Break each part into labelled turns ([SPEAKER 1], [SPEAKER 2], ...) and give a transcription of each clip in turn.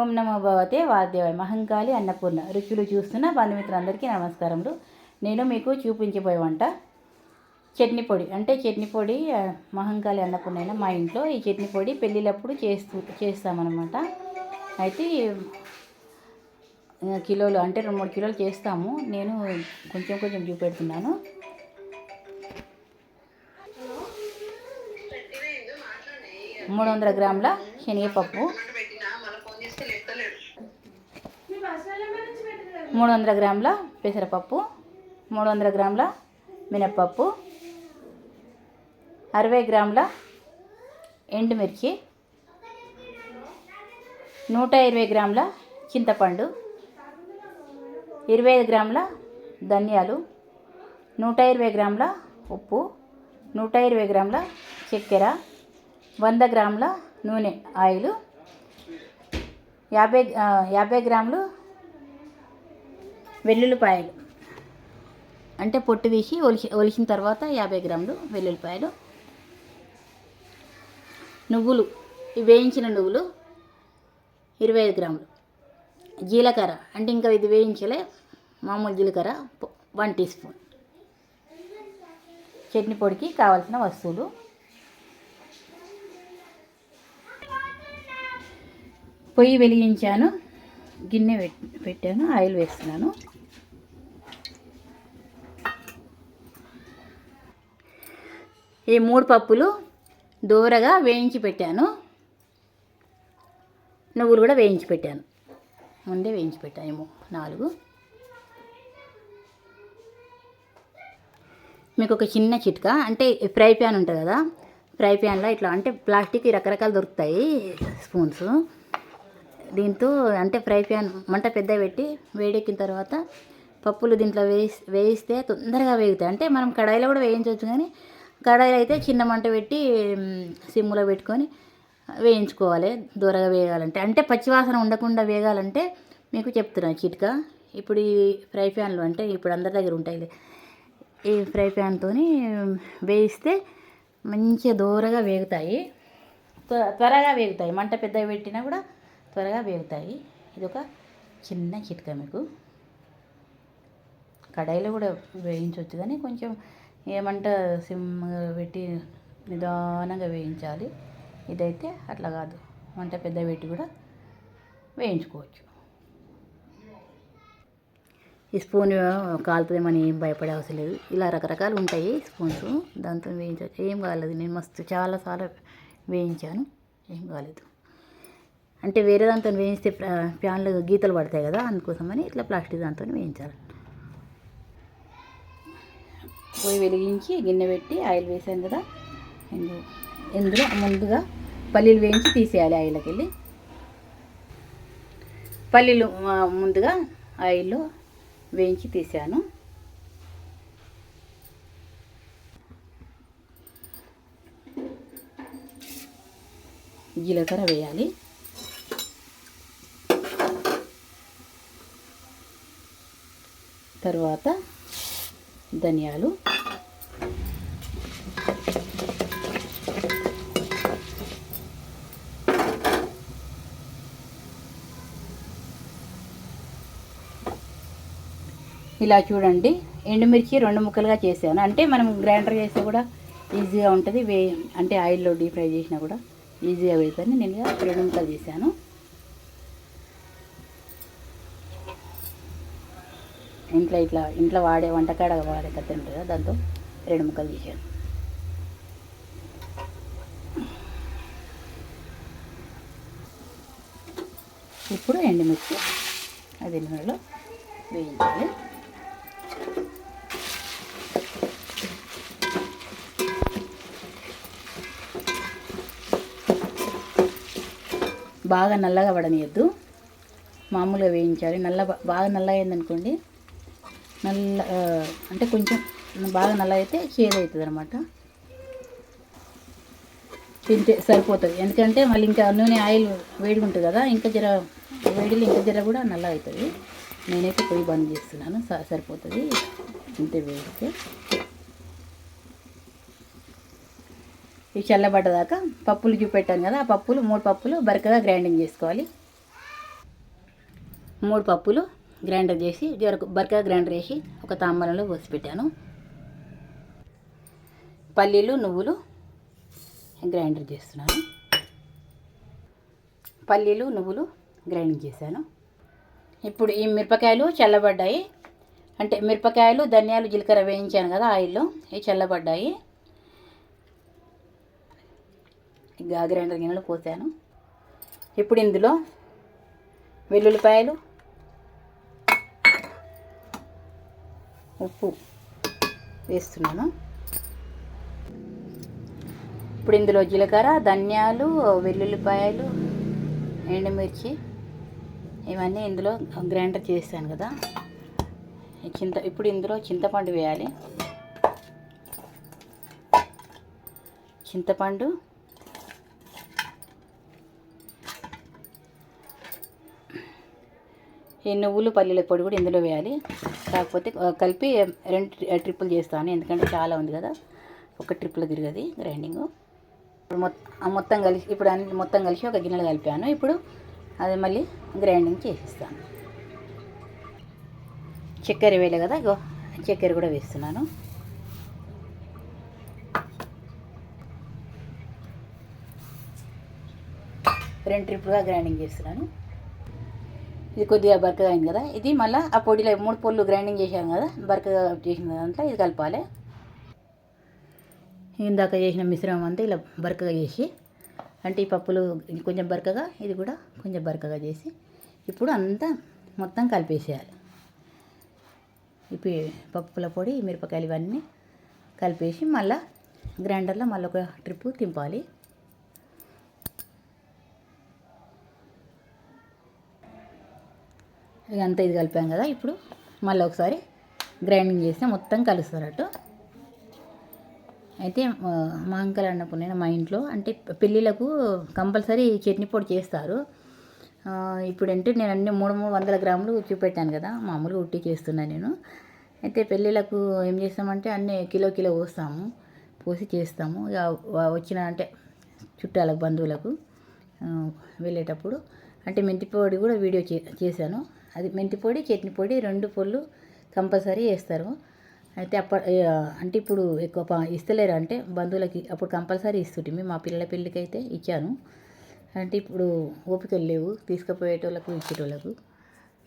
[SPEAKER 1] ఓం నమో భవతే వాద్యవాయ మహంకాళి అన్నపూర్ణ రుచులు చూస్తున్న బంధుమిత్రులందరికీ నమస్కారములు. నేను మీకు చూపించబోయే వంట చట్నీ పొడి. అంటే చట్నీ పొడి మహంకాళి అన్నపూర్ణ మా ఇంట్లో ఈ చట్నీ పొడి పెళ్ళిళ్ళప్పుడు చేస్తూ చేస్తామన్నమాట. అయితే కిలోలు అంటే రెండు మూడు కిలోలు చేస్తాము. నేను కొంచెం కొంచెం చూపెడుతున్నాను. మూడు వందల గ్రాముల శనగపప్పు. మూడు వందల గ్రాముల పెసరపప్పు మూడు వందల గ్రాముల మినప్పప్పు అరవై గ్రాముల ఎండుమిర్చి నూట ఇరవై గ్రాముల చింతపండు ఇరవై ఐదు గ్రాముల ధనియాలు నూట ఇరవై గ్రాముల ఉప్పు నూట ఇరవై గ్రాముల చక్కెర వంద గ్రాముల నూనె ఆయిల్ యాభై యాభై గ్రాములు వెల్లుల్లిపాయలు. అంటే పొట్టు తీసి ఒలిచి ఒలిచిన తర్వాత యాభై గ్రాములు వెల్లుల్లిపాయలు. నువ్వులు వేయించిన నువ్వులు ఇరవై ఐదు గ్రాములు. జీలకర్ర అంటే ఇంకా ఇది వేయించలే మామూలు జీలకర్ర వన్ టీ స్పూన్. చట్నీ పొడికి కావాల్సిన వస్తువులు. పొయ్యి వెలిగించాను గిన్నె పెట్టాను ఆయిల్ వేస్తున్నాను. ఈ మూడు పప్పులు దూరగా వేయించి పెట్టాను. నువ్వులు కూడా వేయించి పెట్టాను. ముందే వేయించి పెట్టాను ఏమో నాలుగు. మీకు ఒక చిన్న చిట్కా అంటే ఫ్రై ప్యాన్ ఉంటుంది కదా ఫ్రై ప్యాన్లో ఇట్లా అంటే ప్లాస్టిక్ రకరకాలు దొరుకుతాయి స్పూన్స్. దీంతో అంటే ఫ్రై ప్యాన్ మంట పెద్ద పెట్టి వేడెక్కిన తర్వాత పప్పులు దీంట్లో వేసి వేయిస్తే తొందరగా వేగుతాయి. అంటే మనం కడాయిలో కూడా వేయించవచ్చు కానీ కడాయి అయితే చిన్న మంట పెట్టి సిమ్లో పెట్టుకొని వేయించుకోవాలి. దూరగా వేగాలంటే. అంటే పచ్చివాసన ఉండకుండా వేగాలంటే మీకు చెప్తున్నాను చిట్కా. ఇప్పుడు ఈ ఫ్రై ప్యాన్లు అంటే ఇప్పుడు అందరి దగ్గర ఉంటాయి ఈ ఫ్రై ప్యాన్తో వేయిస్తే మంచిగా దూరగా వేగుతాయి. త్వ- త్వరగా వేగుతాయి. మంట పెద్దగా పెట్టినా కూడా త్వరగా వేగుతాయి. ఇది ఒక చిన్న చిట్కా మీకు. కడాయిలో కూడా వేయించవచ్చు కానీ కొంచెం ఏమంట సిమ్ పెట్టి నిదానంగా వేయించాలి. ఇదైతే అట్లా కాదు. మంట పెద్ద పెట్టి కూడా వేయించుకోవచ్చు. ఈ స్పూన్ కాలుతుందేమని ఏం భయపడే అవసరం లేదు. ఇలా రకరకాలు ఉంటాయి స్పూన్స్. దాంతో వేయించవచ్చు. ఏం కాలేదు. నేను మస్తు చాలాసార్లు వేయించాను. ఏం కాలేదు. అంటే వేరే దాంతో వేయిస్తే ప్యాన్లు గీతలు పడతాయి కదా అందుకోసమని ఇట్లా ప్లాస్టిక్ దాంతో వేయించాలి. పొయ్యి వెలిగించి గిన్నె పెట్టి ఆయిల్ వేసాను కదా. ఇందులో ముందుగా పల్లీలు వేయించి తీసేయాలి ఆయిల్కి వెళ్ళి పల్లీలు ముందుగా ఆయిల్లో వేయించి తీసాను. జీలకర్ర వేయాలి. తర్వాత ధనియాలు. ఇలా చూడండి. ఎండుమిర్చి రెండు ముక్కలుగా చేసాను అంటే మనం గ్రైండర్ చేస్తే కూడా ఈజీగా ఉంటుంది. వే అంటే ఆయిల్లో డీప్ ఫ్రై చేసినా కూడా ఈజీగా వెళ్తుంది నేను రెండు ముక్కలు చేశాను. ఇంట్లో ఇట్లా ఇంట్లో వాడే వంటకాడ వాడే కథ ఉంటుంది కదా దాంతో రెండు ముక్కలు తీసాను ఇప్పుడు ఎండుమిర్చి అది నూనెలో వేయించాలి. బాగా నల్లగా పడనియద్దు మామూలుగా వేయించాలి. నల్ల బాగా నల్ల అయిందనుకోండి నల్ల అంటే కొంచెం బాగా నల్ల అయితే చేదు అవుతుంది అనమాట తింటే సరిపోతుంది. ఎందుకంటే మళ్ళీ ఇంకా నూనె ఆయిల్ వేడిగా ఉంటుంది కదా ఇంకా జర వేడిలో ఇంకా జర కూడా నల్ల అవుతుంది నేనైతే పొయ్యి బంద్ చేస్తున్నాను. స- సరిపోతుంది. ఇంతే వేడితే ఇవి చల్లబడ్డదాకా పప్పులు చూపెట్టాను కదా ఆ పప్పులు మూడు పప్పులు బరకగా గ్రైండింగ్ చేసుకోవాలి. మూడు పప్పులు గ్రైండర్ చేసి వరకు బరకగా గ్రైండర్ చేసి ఒక తాంబలంలో పోసి పెట్టాను. పల్లీలు నువ్వులు గ్రైండర్ చేస్తున్నాను. పల్లీలు నువ్వులు గ్రైండింగ్ చేశాను. ఇప్పుడు ఈ మిరపకాయలు చల్లబడ్డాయి. అంటే మిరపకాయలు ధనియాలు జీలకర్ర వేయించాను కదా ఆయిల్లో. ఇవి చల్లబడ్డాయి ఇంకా గ్రైండర్ గిన్నెలు పోసాను. ఇప్పుడు ఇందులో వెల్లుల్లిపాయలు ఉప్పు వేస్తున్నాను. ఇప్పుడు ఇందులో జీలకర్ర ధనియాలు వెల్లుల్లిపాయలు ఎండుమిర్చి ఇవన్నీ ఇందులో గ్రైండర్ చేస్తాను కదా. చింత ఇప్పుడు ఇందులో చింతపండు వేయాలి. చింతపండు ఈ నువ్వులు పల్లీల పొడి కూడా ఇందులో వేయాలి. కాకపోతే కలిపి రెండు ట్రిప్పులు చేస్తాను. ఎందుకంటే చాలా ఉంది కదా. ఒక ట్రిప్లో తిరగది గ్రైండింగ్ ఇప్పుడు మొత్తం మొత్తం కలిసి ఇప్పుడు అన్ని మొత్తం కలిసి ఒక గిన్నెలో కలిపాను. ఇప్పుడు అది మళ్ళీ గ్రైండింగ్ చేసిస్తాను. చక్కెర వేయలే కదా. ఇగో చక్కెర కూడా వేస్తున్నాను. రెండు ట్రిప్లుగా గ్రైండింగ్ చేస్తున్నాను. ఇది కొద్దిగా బరకగా అయింది కదా. ఇది మళ్ళీ ఆ పొడిలో మూడు పొల్లు గ్రైండింగ్ చేసాం కదా. బరకగా చేసిన దాంట్లో ఇది కలపాలి. ఇందాక చేసిన మిశ్రమం అంతా ఇలా బరకగా చేసి అంటే ఈ పప్పులు కొంచెం బరకగా ఇది కూడా కొంచెం బరకగా చేసి ఇప్పుడు అంతా మొత్తం కలిపేసేయాలి. ఇప్పుడు పప్పుల పొడి మిరపకాయలు ఇవన్నీ కలిపేసి మళ్ళా గ్రైండర్లో మళ్ళీ ఒక ట్రిప్పు తింపాలి. ఇదంతా ఇది కలిపాం కదా. ఇప్పుడు మళ్ళీ ఒకసారి గ్రైండింగ్ చేస్తే మొత్తం కలుస్తున్నట్టు అయితే మా అంకల్ అన్నప్పుడు నేను మా ఇంట్లో అంటే పెళ్ళిళ్ళకు కంపల్సరీ చట్నీ పొడి చేస్తారు. ఇప్పుడంటే నేను అన్ని మూడు మూడు వందల గ్రాములు చూపెట్టాను కదా మామూలుగా ఉట్టి చేస్తున్నాను నేను. అయితే పెళ్ళిళ్ళకు ఏం చేస్తామంటే అన్నీ కిలో కిలో పోస్తాము పోసి చేస్తాము. ఇక వచ్చిన అంటే చుట్టాలకు బంధువులకు వెళ్ళేటప్పుడు అంటే మెంతి పొడి కూడా వీడియో చే చేశాను. అది మెంతి పొడి చట్నీ పొడి రెండు పొళ్ళు కంపల్సరీ వేస్తారు. అయితే అప్ప అంటే ఇప్పుడు ఎక్కువ ఇస్తలేరు. అంటే బంధువులకి అప్పుడు కంపల్సరీ ఇస్తుంటే మా పిల్లల పెళ్ళికి అయితే ఇచ్చాను. అంటే ఇప్పుడు ఓపికలు లేవు. తీసుకుపోయేటోళ్ళకు ఇచ్చేటోళ్ళకు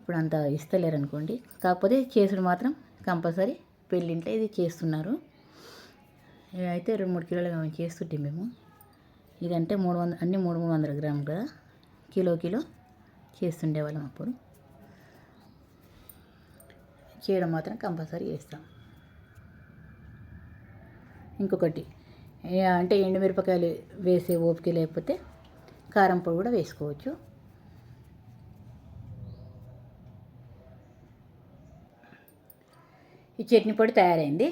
[SPEAKER 1] ఇప్పుడు అంత ఇస్తలేరు అనుకోండి. కాకపోతే చేసుడు మాత్రం కంపల్సరీ పెళ్ళింట్లో ఇది చేస్తున్నారు. అయితే రెండు మూడు కిలోలు చేస్తుంటే మేము. ఇదంటే మూడు వందల అన్ని మూడు మూడు వందల గ్రాములు కదా. కిలో కిలో చేస్తుండేవాళ్ళం అప్పుడు. చేయడం మాత్రం కంపల్సరీ చేస్తాం. ఇంకొకటి అంటే ఎండుమిరపకాయలు వేసే ఓపిక లేకపోతే కారం పొడి కూడా వేసుకోవచ్చు. ఈ చట్నీ పొడి తయారైంది.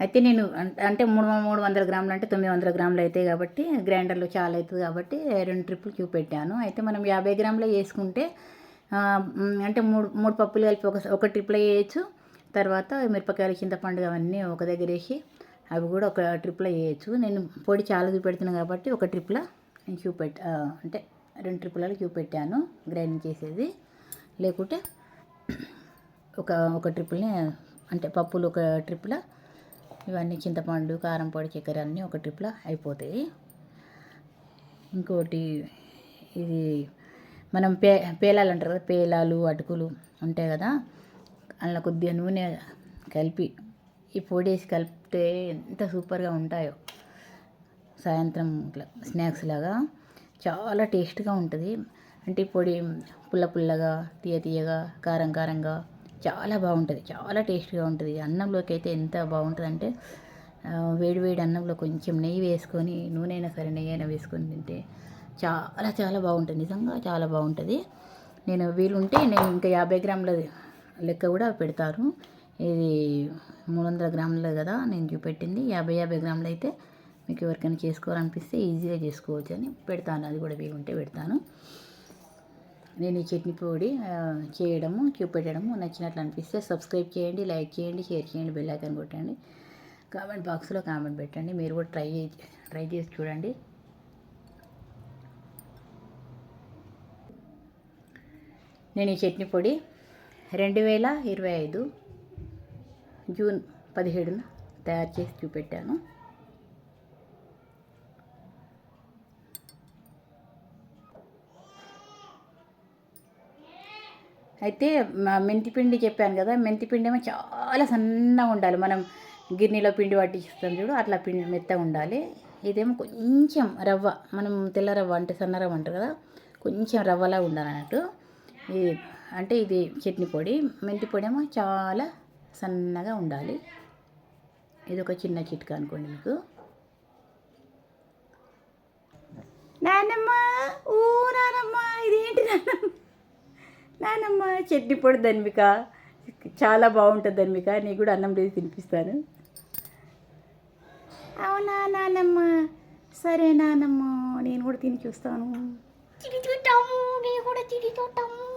[SPEAKER 1] అయితే నేను అంటే మూడు మూడు వందల గ్రాములు అంటే తొమ్మిది వందల గ్రాములు అవుతాయి కాబట్టి గ్రైండర్లో చాలా అవుతుంది కాబట్టి రెండు ట్రిప్పులు చూపెట్టాను అయితే మనం యాభై గ్రాములు వేసుకుంటే అంటే మూడు మూడు పప్పులు కలిపి ఒక ఒక ట్రిప్లో వేయచ్చు. తర్వాత మిరపకాయలు చింతపండు అవన్నీ ఒక దగ్గర వేసి అవి కూడా ఒక ట్రిప్లో వేయచ్చు. నేను పొడి చాలా చూపెడుతున్నాను కాబట్టి ఒక ట్రిప్లో నేను చూపెట్ అంటే రెండు ట్రిప్పులలో చూపెట్టాను గ్రైండింగ్ చేసేది. లేకుంటే ఒక ఒక ట్రిప్పుల్ని అంటే పప్పులు ఒక ట్రిప్లో ఇవన్నీ చింతపండు కారం పొడి చక్కెర అన్నీ ఒక ట్రిప్లో అయిపోతాయి. ఇంకోటి ఇది మనం పే పేలాలు అంటారు కదా పేలాలు అటుకులు ఉంటాయి కదా అందులో కొద్దిగా నూనె కలిపి ఈ పొడి వేసి కలిపితే ఎంత సూపర్గా ఉంటాయో. సాయంత్రం ఇట్లా స్నాక్స్ లాగా చాలా టేస్ట్గా ఉంటుంది. అంటే ఈ పొడి పుల్ల పుల్లగా తీయ తీయగా కారం కారంగా చాలా బాగుంటుంది. చాలా టేస్ట్గా ఉంటుంది. అన్నంలోకి అయితే ఎంత బాగుంటుంది అంటే వేడి వేడి అన్నంలో కొంచెం నెయ్యి వేసుకొని నూనె అయినా సరే నెయ్యి అయినా వేసుకొని తింటే చాలా చాలా బాగుంటుంది. నిజంగా చాలా బాగుంటుంది. నేను వీలుంటే నేను ఇంకా యాభై గ్రాముల లెక్క కూడా పెడతారు. ఇది మూడు వందల గ్రాములు కదా నేను చూపెట్టింది. యాభై యాభై గ్రాములు అయితే మీకు ఎవరికైనా చేసుకోవాలనిపిస్తే ఈజీగా చేసుకోవచ్చు అని పెడతాను. అది కూడా వీలుంటే పెడతాను. నేను ఈ చట్నీ పొడి చేయడము చూపెట్టడము నచ్చినట్లు అనిపిస్తే సబ్స్క్రైబ్ చేయండి లైక్ చేయండి షేర్ చేయండి బెల్ ఐకాన్ కొట్టండి. కామెంట్ బాక్స్లో కామెంట్ పెట్టండి. మీరు కూడా ట్రై చే- ట్రై చేసి చూడండి. నేను ఈ చట్నీ పొడి రెండు వేల ఇరవై ఐదు జూన్ పదిహేడున తయారు చేసి చూపెట్టాను. అయితే మా మెంతిపిండి చెప్పాను కదా మెంతిపిండి ఏమో చాలా సన్నగా ఉండాలి. మనం గిన్నెలో పిండి పట్టిస్తాం చూడు అట్లా పిండి మెత్తగా ఉండాలి. ఇదేమో కొంచెం రవ్వ మనం తెల్ల రవ్వ అంటే సన్న రవ్వ అంటారు కదా కొంచెం రవ్వలా ఉండాలి అన్నట్టు ఇది అంటే ఇది చట్నీ పొడి మెంతి పొడి ఏమో చాలా సన్నగా ఉండాలి. ఇది ఒక చిన్న చిట్కా అనుకోండి మీకు. నానమ్మ ఇదేంటి నానమ్మ నానమ్మ చట్నీ పొడి ధన్విక. చాలా బాగుంటుంది ధన్విక. నీకు కూడా అన్నం వేసి తినిపిస్తాను. అవునా నానమ్మ? సరే నానమ్మ నేను కూడా తిని చూస్తాను.
[SPEAKER 2] తిని చూద్దాము మేము